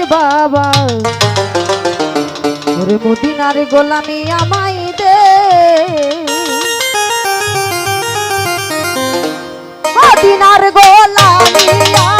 পীর বাবা। ওরে মদিনার গোলামি আমাই দে। মদিনার গোলামি আমাই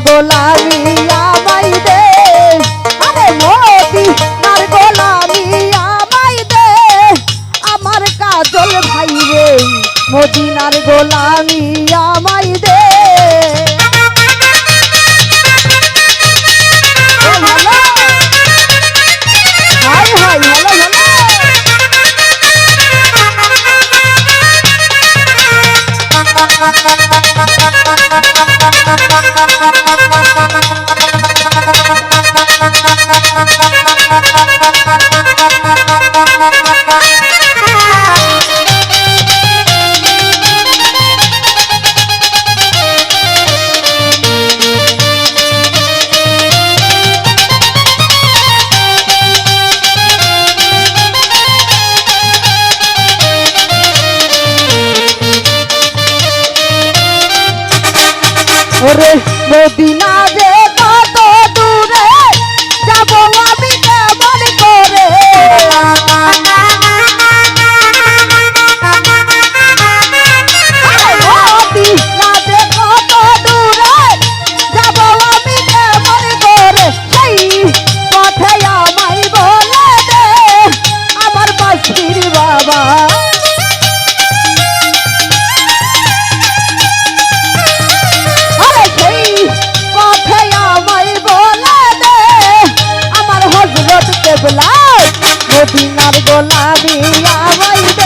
গোলামি আমাই দে আরে মোদি তার গোলামি আমার কাজল ভাই মোদিনার গোলামি আমায় মদিনার গোলামি আবাইবে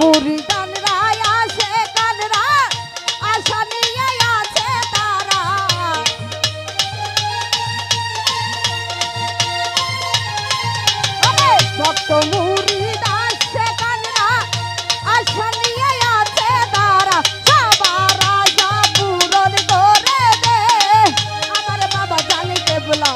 মুড়ি গানরায় আসে গানরা আশা নিয়ে আছে তারা। ভক্ত মুড়ি আসে গানরা আশা নিয়ে আছে তারা। সবার আশা পূরণ করে দে, আমার বাবা জানিতে বলা।